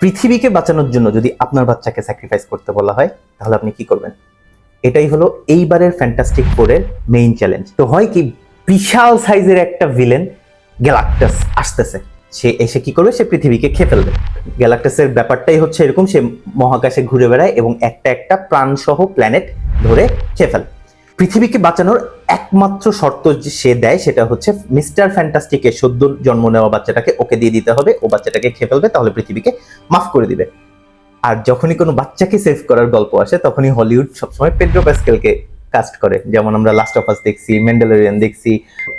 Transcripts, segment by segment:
পৃথিবীকে বাঁচানোর জন্য যদি আপনার বাচ্চাকে স্যাক্রিফাইস করতে বলা হয়, তাহলে আপনি কি করবেন? এটাই হলো এইবারের ফ্যান্টাস্টিক ফোরের মেইন চ্যালেঞ্জ তো হয় কি, বিশাল সাইজের একটা ভিলেন গ্যালাক্টাস আসতেছে। সে এসে কি করবে? সে পৃথিবীকে খেয়ে ফেলবে। গ্যালাক্টাসের ব্যাপারটাই হচ্ছে এরকম, সে মহাকাশে ঘুরে বেড়ায় এবং একটা একটা প্রাণসহ প্ল্যানেট ধরে খেয়ে ফেলে। পৃথিবীকে বাঁচানোর একমাত্র শর্ত যে সে দেয় সেটা হচ্ছে মিস্টার ফ্যান্টাস্টিকের সদ্য জন্ম নেওয়া বাচ্চাটাকে ওকে দিয়ে দিতে হবে, ও বাচ্চাটাকে খেয়ে ফেলবে, তাহলে পৃথিবীকে মাফ করে দিবে। আর যখনই কোনো বাচ্চাকে সেভ করার গল্প আসে, তখনই হলিউড সবসময় পেড্রো প্যাসকেলকে কাস্ট করে। যেমন আমরা লাস্ট অফ আস দেখছি মেন্ডেলোরিয়ান দেখছি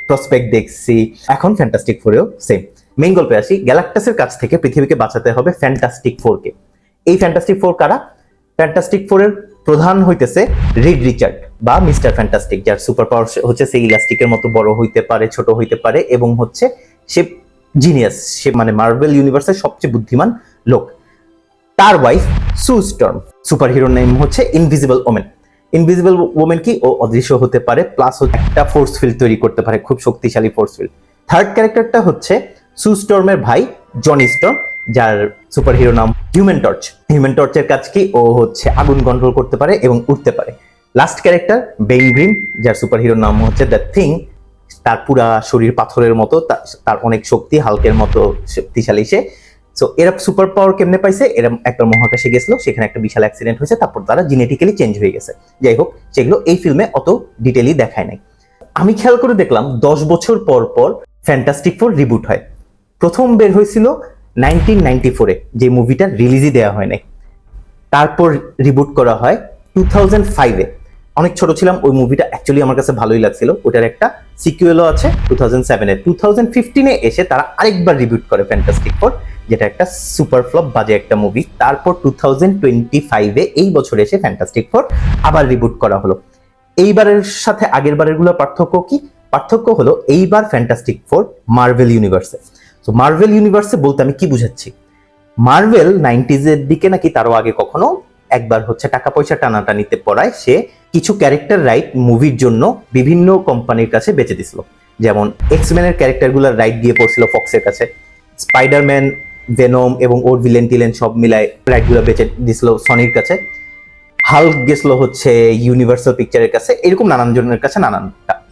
প্রসপেক্ট দেখছি, এখন ফ্যান্টাস্টিক ফোরেও সেম মেইন গল্পে আসি গ্যালাক্টাসের কাছ থেকে পৃথিবীকে বাঁচাতে হবে ফ্যান্টাস্টিক ফোরকে এই ফ্যান্টাস্টিক ফোর কারা? ফ্যান্টাস্টিক ফোরের প্রধান হইতেছে রিড রিচার্ড বা মিস্টার ফ্যান্টাস্টিক, যার সুপার পাওয়ার হচ্ছে সেই ইলাস্টিকের মতো বড় হইতে পারে, ছোট হইতে পারে এবং হচ্ছে সে জিনিয়াস সে মানে মার্বেল ইউনিভার্সের সবচেয়ে বুদ্ধিমান লোক। তার ওয়াইফ সু স্টর্ম সুপার হিরোর নেম হচ্ছে ইনভিজিবল ওমেন ইনভিজিবল ওমেন কি? ও অদৃশ্য হতে পারে প্লাস একটা ফোর্স ফিল্ড তৈরি করতে পারে, খুব শক্তিশালী ফোর্স ফিল্ড থার্ড ক্যারেক্টারটা হচ্ছে সু স্টর্মের ভাই জনি স্টর্ম যার সুপার হিরো নাম হিউম্যান টর্চ হিউম্যান টর্চের কাজ কি? ও হচ্ছে আগুন কন্ট্রোল করতে পারে এবং উঠতে পারে। লাস্ট ক্যারেক্টার বেইন গ্রিম যার সুপার হিরোর নাম হচ্ছে দ্য থিং তার পুরা শরীর পাথরের মতো তার অনেক শক্তি, হালকের মতো শক্তিশালী সে। সো এরা সুপার পাওয়ার কেমনে পাইছে? এরা একবার মহাকাশে গেছিল, সেখানে একটা বিশাল অ্যাক্সিডেন্ট হয়েছে, তারপর তারা জেনেটিক্যালি চেঞ্জ হয়ে গেছে। যাই হোক, সেগুলো এই ফিল্মে অত ডিটেইলি দেখায় নাই। আমি খেয়াল করে দেখলাম, দশ বছর পর পর ফ্যান্টাস্টিক ফোর রিবুট হয়। প্রথম বের হয়েছিল নাইনটিন নাইনটি ফোরে যে মুভিটা রিলিজই দেওয়া হয় নাই। তারপর রিবুট করা হয় টু থাউজেন্ড ফাইভে অনেক ছোট ছিলাম, ওই মুভিটা অ্যাকচুয়ালি আমার কাছে ভালোই লাগছিল। ওটার একটা সিকুয়েলও আছে টু থাউজেন্ড সেভেনে টু থাউজেন্ড ফিফটিনে এসে তারা আরেকবার রিবুট করে ফ্যান্টাস্টিক ফোর যেটা একটা সুপার ফ্লপ বাজে একটা মুভি তারপর টু থাউজেন্ড টোয়েন্টি ফাইভে এই বছর এসে ফ্যান্টাস্টিক ফোর আবার রিবুট করা হলো। এইবারের সাথে আগের বারেরগুলোর পার্থক্য কি? পার্থক্য হলো এইবার ফ্যান্টাস্টিক ফোর মার্ভেল ইউনিভার্সে তো মার্ভেল ইউনিভার্সে বলতে আমি কি বুঝাচ্ছি? মার্ভেল নাইনটিজের দিকে নাকি তারও আগে কখনো একবার হচ্ছে টাকা পয়সা টানাটানিতে পড়ায় সে কিছু ক্যারেক্টার রাইট মুভির জন্য বিভিন্ন কোম্পানির কাছে বেচে দিছিল। যেমন এক্সম্যানের ক্যারেক্টারগুলোর রাইট দিয়ে পড়ছিল ফক্সের কাছে। স্পাইডারম্যান ভেনম এবং ওর ভিলেন টিলেন সব মিলায় রাইটগুলো বেচে দিছিল সনির কাছে। হাল্ক গেছিল হচ্ছে ইউনিভার্সাল পিকচারের কাছে। এরকম নানান জনের কাছে নানান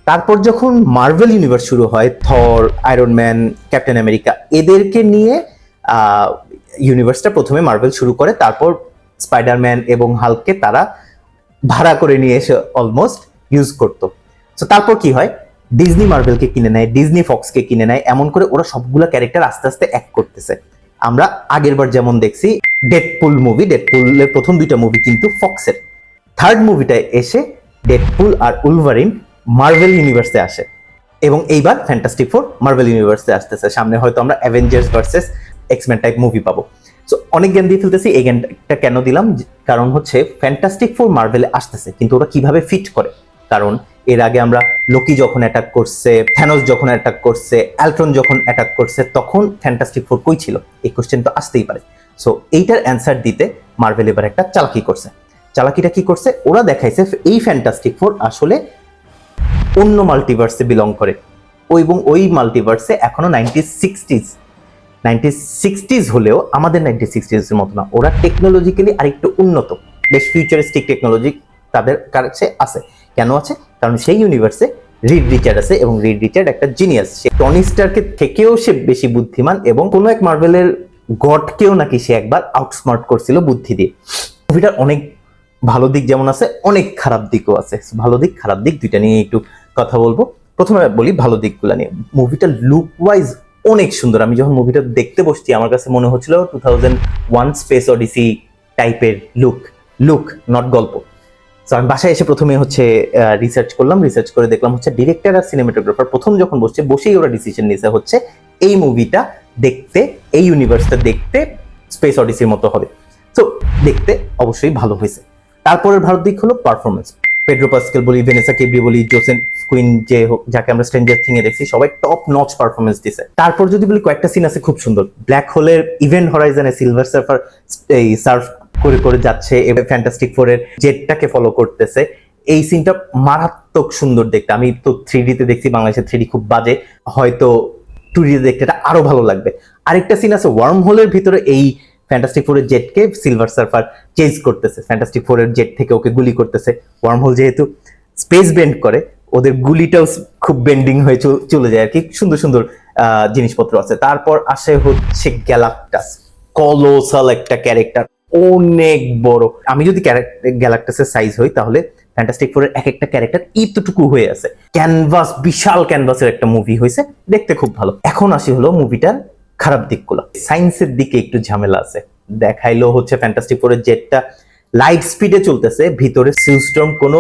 তারপর যখন মার্ভেল ইউনিভার্স শুরু হয়, Thor, iron man, captain America, এদেরকে নিয়ে ইউনিভার্সটা প্রথমে মার্ভেল শুরু করে, তারপর স্পাইডারম্যান এবং হাল্ককে তারা ভাড়া করে নিয়ে এসে অলমোস্ট ইউজ করতো। তো তারপর কি হয়? ডিজনি মার্ভেলকে কিনে নেয়, ডিজনি ফক্সকে কিনে নেয়, এমন করে ওরা সবগুলো ক্যারেক্টার আস্তে আস্তে এক করতেছে। আমরা আগের বার যেমন দেখছি, ডেডপুল মুভি ডেডপুলের প্রথম দুইটা মুভি কিন্তু ফক্সের। থার্ড মুভিটায় এসে ডেডপুল আর উলভারিন মার্ভেল ইউনিভার্সে আসে। এবং এইবার ফ্যান্টাস্টিক ফোর মার্ভেল ইউনিভার্সে আসতেছে। সামনে হয়তো আমরা Avengers versus X Men type movie পাবো। সো অনেক জ্ঞান দিয়ে ফেলতেছি। এই জ্ঞানটা কেন দিলাম? কারণ হচ্ছে ফ্যান্টাস্টিক ফোর মার্ভেলে আসতেছে। কিন্তু ওরা কীভাবে ফিট করে? কারণ এর আগে আমরা লোকি যখন অ্যাটাক করছে থ্যানোস যখন অ্যাটাক করছে অ্যালট্রন যখন অ্যাটাক করছে, তখন ফ্যান্টাস্টিক ফোর কই ছিল? এই কোশ্চেন তো আসতেই পারে। সো এইটার অ্যান্সার দিতে মার্ভেল এবার একটা চালাকি করছে। চালাকিটা কি করছে? ওরা দেখাইছে এই ফ্যান্টাস্টিক ফোর আসলে অন্য মাল্টিভার্সে বিলং করে। ও এবং ওই মাল্টিভার্সে এখনও নাইনটি সিক্সটিজ নাইনটি সিক্সটিজ হলেও আমাদের নাইনটি সিক্সটিজের মতো না। ওরা টেকনোলজিক্যালি আরেকটু উন্নত। বেশ ফিউচারিস্টিক টেকনোলজি তাদের কাছে আছে। কেন আছে? কারণ সেই ইউনিভার্সে রিড রিচার্ড আছে এবং রিড রিচার্ড একটা জিনিয়াস সে টনি স্টারকে থেকেও সে বেশি বুদ্ধিমান এবং কোনো এক মার্বেলের গডকেও নাকি সে একবার আউটস্মার্ট করছিল বুদ্ধি দিয়ে। মুভিটার অনেক ভালো দিক যেমন আছে, অনেক খারাপ দিকও আছে। ভালো দিক, খারাপ দিক দুইটা নিয়ে একটু কথা বলব। প্রথমে বলি, ভালো দিকগুলো নিয়ে। মুভিটা লুক ওয়াইজ অনেক সুন্দর। আমি যখন মুভিটা দেখতে বসছি, আমার কাছে মনে হচ্ছিল two thousand one space odyssey টাইপের লুক লুক নট গল্প। তো আমি বাসায় এসে প্রথমে হচ্ছে রিসার্চ করলাম। রিসার্চ করে দেখলাম হচ্ছে ডিরেক্টর আর সিনেমাটোগ্রাফার প্রথম যখন বসছে, বসেই ওরা ডিসিশন নিয়েছে হচ্ছে, এই মুভিটা দেখতে, এই ইউনিভার্সটা দেখতে স্পেস অডিসির মতো হবে। তো দেখতে অবশ্যই ভালো হয়েছে। তারপরের ভালো দিক হলো পারফরমেন্স পেড্রো পাস্কেল বলি ভেনেসা কেবরি বলি জোসেন কুইন যে যাকে আমরা স্ট্রেঞ্জার থিং এ দেখছি, সবাই টপ নচ পারফরমেন্স দিছে। তারপর যদি বলি কয়েকটা সিন আছে খুব সুন্দর। ব্ল্যাক হোলের ইভেন্ট হরাইজনে সিলভার সার্ফার এই সার্ফ করে করে যাচ্ছে এবার ফ্যান্টাস্টিক ফোরের জেটটাকে ফলো করতেছে। এই সিনটা মারাত্মক সুন্দর দেখতে। আমি তো থ্রি তে দেখছি বাংলাদেশের থ্রি খুব বাজে। হয়তো টু ডি দেখতে এটা আরও ভালো লাগবে। আরেকটা সিন আছে ওয়ার্ম হোলের ভিতরে, এই ফ্যান্টাস্টিক ফোরের জেটকে সিলভার সার্ফার চেজ করতেছে। ফ্যান্টাস্টিক ফোরের জেট থেকে ওকে গুলি করতেছে। ওয়ার্ম হোল যেহেতু স্পেস বেন্ড করে ওদের গুলিটাও খুব বেন্ডিং হয়ে চলে যায় আর কি। সুন্দর সুন্দর জিনিসপত্র আছে। তারপর আসে হচ্ছে গ্যালাক্টাস। কলোসাল একটা ক্যারেক্টার। অনেক বড়। আমি যদি গ্যালাক্টাসের সাইজ হই, তাহলে ফ্যান্টাস্টিক ফোরের এক একটা ক্যারেক্টার এতটুকু হয়ে আছে। ক্যানভাস বিশাল ক্যানভাসের একটা মুভি হয়েছে। দেখতে খুব ভালো। এখন আসি হলো মুভিটার খারাপ দিকগুলো। সায়েন্সের দিকে একটু ঝামেলা আছে। দেখাইলো হচ্ছে ফ্যান্টাস্টিক ফোরের জেটটা লাইট স্পিডে চলতেছে। ভিতরে সিলস্টর্ম কোনো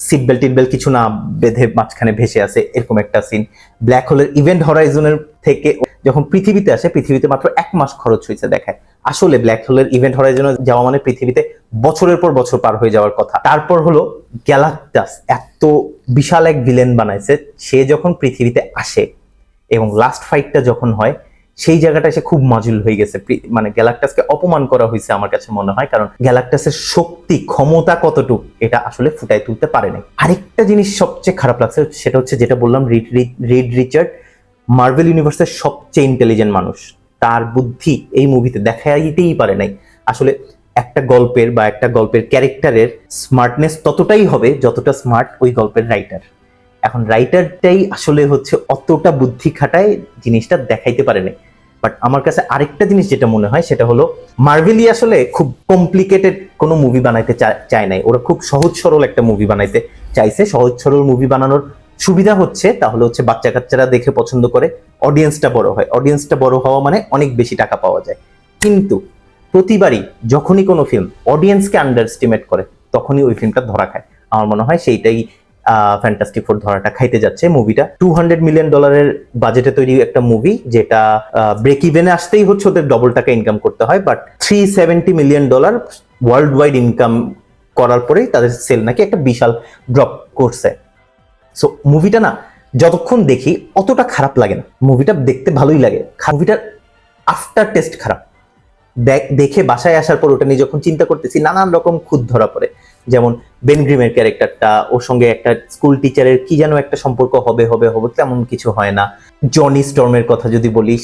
সিট বেল্ট টিট কিছু না বেঁধে মাঝখানে ভেসে আছে এরকম একটা সিন ব্ল্যাক হোলের ইভেন্ট হরাইজনের থেকে যখন পৃথিবীতে আসে, পৃথিবীতে মাত্র এক মাস খরচ হয়েছে, দেখায়। আসলে ব্ল্যাক হোলের ইভেন্ট হরাইজনে যাওয়া মানে পৃথিবীতে বছরের পর বছর পার হয়ে যাওয়ার কথা। তারপর হলো গ্যালাক্টাস এত বিশাল এক ভিলেন বানাইছে, সে যখন পৃথিবীতে আসে এবং লাস্ট ফাইটটা যখন হয় সেই জায়গাটা সে খুব মাজুল হয়ে গেছে। মানে গ্যালাক্টাসকে অপমান করা হয়েছে আমার কাছে মনে হয়, কারণ গ্যালাক্টাসের শক্তি, ক্ষমতা কতটুক, এটা আসলে ফুটাই তুলতে পারেনি আরেকটা জিনিস সবচেয়ে খারাপ লাগছে, সেটা হচ্ছে যেটা বললাম, রিড রিড রিচার্ড, মার্ভেল ইউনিভার্সের সবচেয়ে ইন্টেলিজেন্ট মানুষ। তার বুদ্ধি এই মুভিতে দেখাইতেই পারে নাই। আসলে একটা গল্পের বা একটা গল্পের ক্যারেক্টারের স্মার্টনেস ততটাই হবে যতটা স্মার্ট ওই গল্পের রাইটার এখন রাইটারটাই আসলে হচ্ছে অতটা বুদ্ধি খাটায় জিনিসটা দেখাইতে পারেনি। বাট আমার কাছে আরেকটা জিনিস যেটা মনে হয়, সেটা হলো মার্ভেলি আসলে খুব কমপ্লিকেটেড কোনো মুভি বানাইতে চায় নাই। ওরা খুব সহজ সরল একটা মুভি বানাইতে চাইছে। সহজ সরল মুভি বানানোর সুবিধা হচ্ছে, তাহলে হচ্ছে বাচ্চা কাচ্চারা দেখে পছন্দ করে। অডিয়েন্সটা বড় হয়। অডিয়েন্সটা বড় হওয়া মানে অনেক বেশি টাকা পাওয়া যায়। কিন্তু প্রতিবারই যখনই কোনো ফিল্ম অডিয়েন্সকে আন্ডার এস্টিমেট করে, তখনই ওই ফিল্মটা ধরা খায়। আমার মনে হয় সেইটাই ফ্যান্টাস্টিক ফোর ধরাটা খাইতে যাচ্ছে মুভিটা টু। হান্ড্রেড মিলিয়ন ডলারের বাজেটে তৈরি একটা মুভি যেটা ব্রেক ইভেনে আসতেই হচ্ছে, ওদের ডবল টাকা ইনকাম করতে হয় but three seventy million dollar world wide income করার পরেই তাদের সেল নাকি একটা বিশাল ড্রপ করছে। সো মুভিটা না, যতক্ষণ দেখি, অতটা খারাপ লাগে না। মুভিটা দেখতে ভালোই লাগে। মুভিটার আফটার টেস্ট খারাপ। দেখ- বাসায় আসার পর ওটা নিয়ে যখন চিন্তা করতেছি, নানান রকম খুদ ধরা পড়ে। যেমন বেনগ্রিমের ক্যারেক্টারটা ওর সঙ্গে একটা স্কুল টিচারের কি যেন একটা সম্পর্ক হবে হবে হবে, তেমন কিছু হয় না। জনি স্টর্মের কথা যদি বলি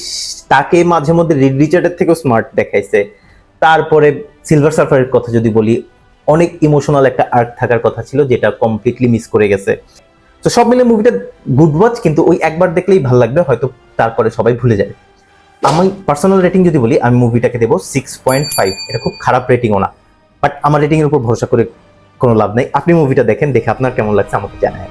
তাকে মাঝে মধ্যে রিড রিচার্ডের থেকেও স্মার্ট দেখাইছে। তারপরে সিলভার সার্ফারের কথা যদি বলি, অনেক ইমোশনাল একটা আর্ট থাকার কথা ছিল, যেটা কমপ্লিটলি মিস করে গেছে। তো সব মিলে মুভিটা গুড ওয়াচ কিন্তু ওই একবার দেখলেই ভালো লাগবে, হয়তো তারপরে সবাই ভুলে যাবে। আমি পার্সোনাল রেটিং যদি বলি, আমি মুভিটাকে দেবো সিক্স পয়েন্ট ফাইভ এটা খুব খারাপ রেটিংও না। বাট আমার রেটিংয়ের উপর ভরসা করে কোনো লাভ নেই। আপনি মুভিটা দেখেন, দেখে আপনার কেমন লাগছে আমাকে জানায়